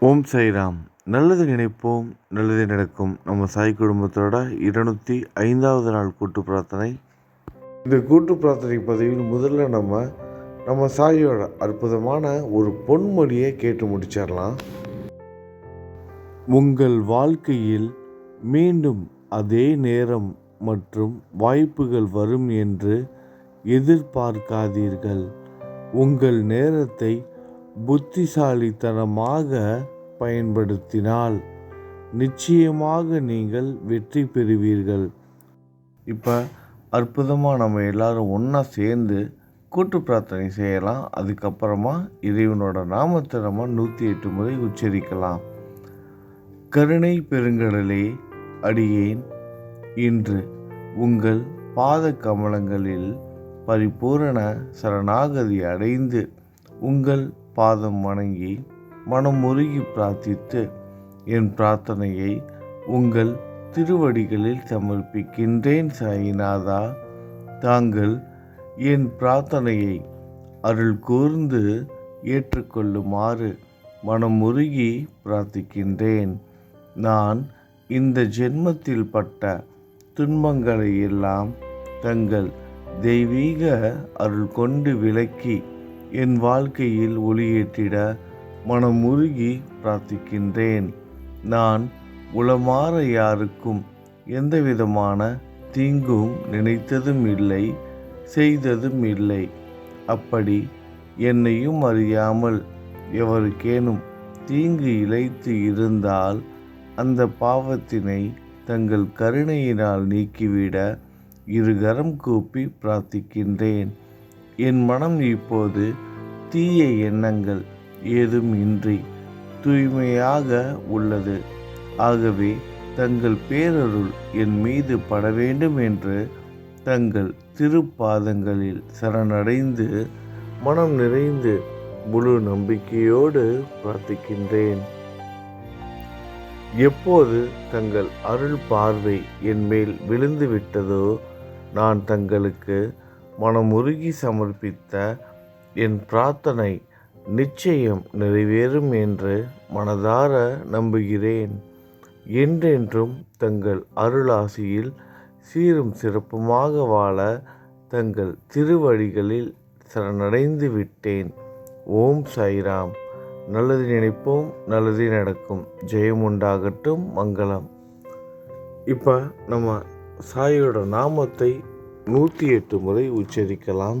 ஓம் சைராம் நல்லது நினைப்போம் நல்லது நடக்கும். நம்ம சாய் குடும்பத்தோட இருநூற்றி ஐந்தாவது நாள் கூட்டு பிரார்த்தனை. இந்த கூட்டு பிரார்த்தனை பதிவில் முதல்ல நம்ம நம்ம சாயோட அற்புதமான ஒரு பொன்மொழியை கேட்டு முடிச்சிடலாம். உங்கள் வாழ்க்கையில் மீண்டும் அதே நேரம் மற்றும் வாய்ப்புகள் வரும் என்று எதிர்பார்க்காதீர்கள். உங்கள் நேரத்தை புத்திசாலித்தனமாக பயன்படுத்தினால் நிச்சயமாக நீங்கள் வெற்றி பெறுவீர்கள். இப்போ அற்புதமாக நம்ம எல்லாரும் ஒன்றா சேர்ந்து கூட்டு பிரார்த்தனை செய்யலாம். அதுக்கப்புறமா இறைவனோட நாமத்தை நம்ம நூற்றி எட்டு முறை உச்சரிக்கலாம். கருணை பெருங்கடலே அடியேன் இன்று உங்கள் பாத கமலங்களில் பரிபூரண சரணாகதி அடைந்து உங்கள் பாதம் வணங்கி மனமுருகி பிரார்த்தித்து என் பிரார்த்தனையை உங்கள் திருவடிகளில் சமர்ப்பிக்கின்றேன் சாயிநாதா. தாங்கள் என் பிரார்த்தனையை அருள் கூர்ந்து ஏற்றுக்கொள்ளுமாறு மனமுருகி பிரார்த்திக்கின்றேன். நான் இந்த ஜென்மத்தில் பட்ட துன்பங்களை எல்லாம் தங்கள் தெய்வீக அருள் கொண்டு விலக்கி என் வாழ்க்கையில் ஒளியேற்றிட மனமுருகி பிரார்த்திக்கின்றேன். நான் உளமாற யாருக்கும் எந்தவிதமான தீங்கும் நினைத்ததும் இல்லை செய்ததும் இல்லை. அப்படி என்னையும் அறியாமல் எவருக்கேனும் தீங்கு இழைத்து இருந்தால் அந்த பாவத்தினை தங்கள் கருணையினால் நீக்கிவிட இருகரம் கூப்பி பிரார்த்திக்கின்றேன். என் மனம் இப்போது தீய எண்ணங்கள் ஏதும் இன்றி தூய்மையாக உள்ளது. ஆகவே தங்கள் பேரருள் என் மீது பட வேண்டும் என்று தங்கள் திருப்பாதங்களில் சரணடைந்து மனம் நிறைந்து முழு நம்பிக்கையோடு பிரார்த்திக்கின்றேன். எப்போது தங்கள் அருள் பார்வை என் மேல் விழுந்து விட்டதோ நான் தங்களுக்கு மனமுருகி சமர்ப்பித்த என் பிரார்த்தனை நிச்சயம் நிறைவேறும் என்று மனதார நம்புகிறேன். என்றென்றும் தங்கள் அருளாசியில் சீரும் சிறப்புமாக வாழ தங்கள் திருவடிகளில் சரணடைந்து விட்டேன். ஓம் சாய்ராம். நல்லது நினைப்போம் நல்லது நடக்கும். ஜெயம் உண்டாகட்டும் மங்களம். இப்போ நம்ம சாயோட நாமத்தை நூற்றி எட்டு முறை உச்சரிக்கலாம்.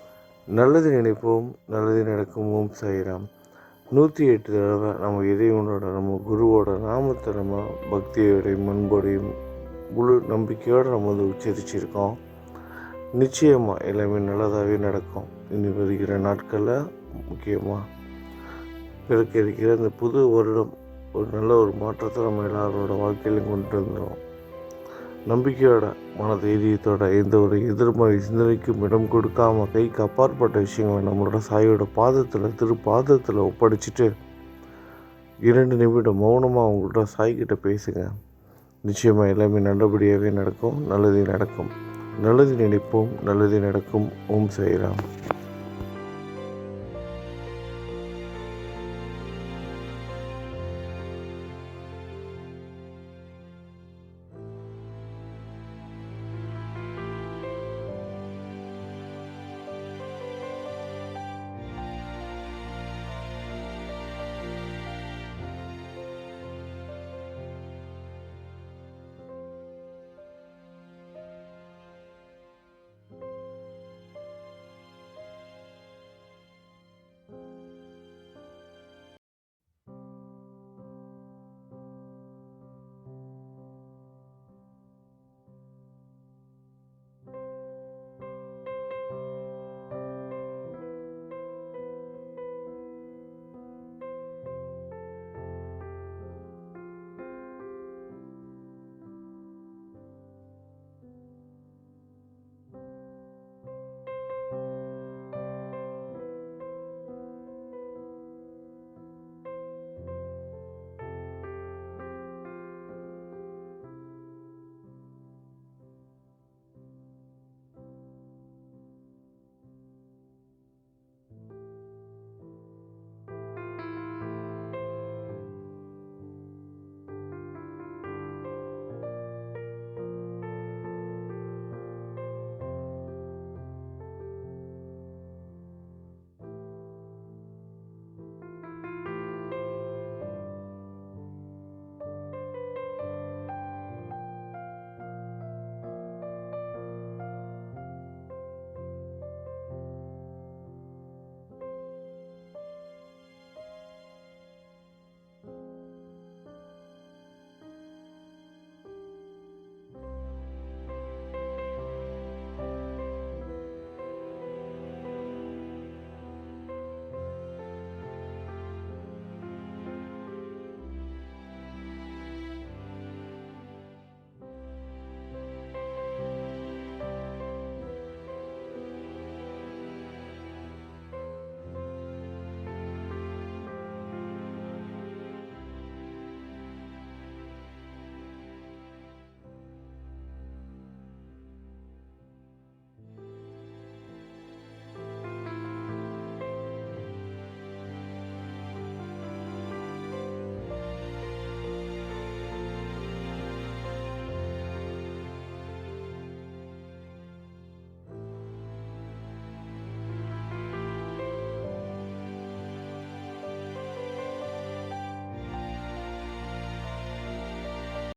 நல்லது நினைப்போம் நல்லது நடக்கும் ஓம் சாய்ராம். நூற்றி எட்டு தடவை நம்ம இறைவனோட நம்ம குருவோட நாமத்தை நம்ம பக்தியோடையும் அன்போடையும் முழு நம்பிக்கையோடு நம்ம வந்து உச்சரிச்சிருக்கோம். நிச்சயமாக எல்லாமே நல்லதாகவே நடக்கும். இனி வருகிற நாட்களில் முக்கியமாக பிறக்க இருக்கிற இந்த புது வருடம் ஒரு நல்ல ஒரு மாற்றத்தை நம்ம எல்லாரோட வாழ்க்கையிலும் கொண்டு வந்துடும் நம்பிக்கையோட மன தைரியத்தோட எந்த ஒரு எதிர்மறை சிந்தனைக்கும் இடம் கொடுக்காம கைக்கு அப்பாற்பட்ட விஷயங்களை நம்மளோட சாயோட பாதத்தில் திரு பாதத்தில் ஒப்படைச்சிட்டு இரண்டு நிமிடம் மௌனமாக அவங்கள்ட்ட சாய்கிட்ட பேசுங்க. நிச்சயமாக எல்லாமே நல்லபடியாகவே நடக்கும். நல்லதே நடக்கும். நல்லது நினைப்போம். நல்லது நடக்கும். ஓம் சாய்ராம்.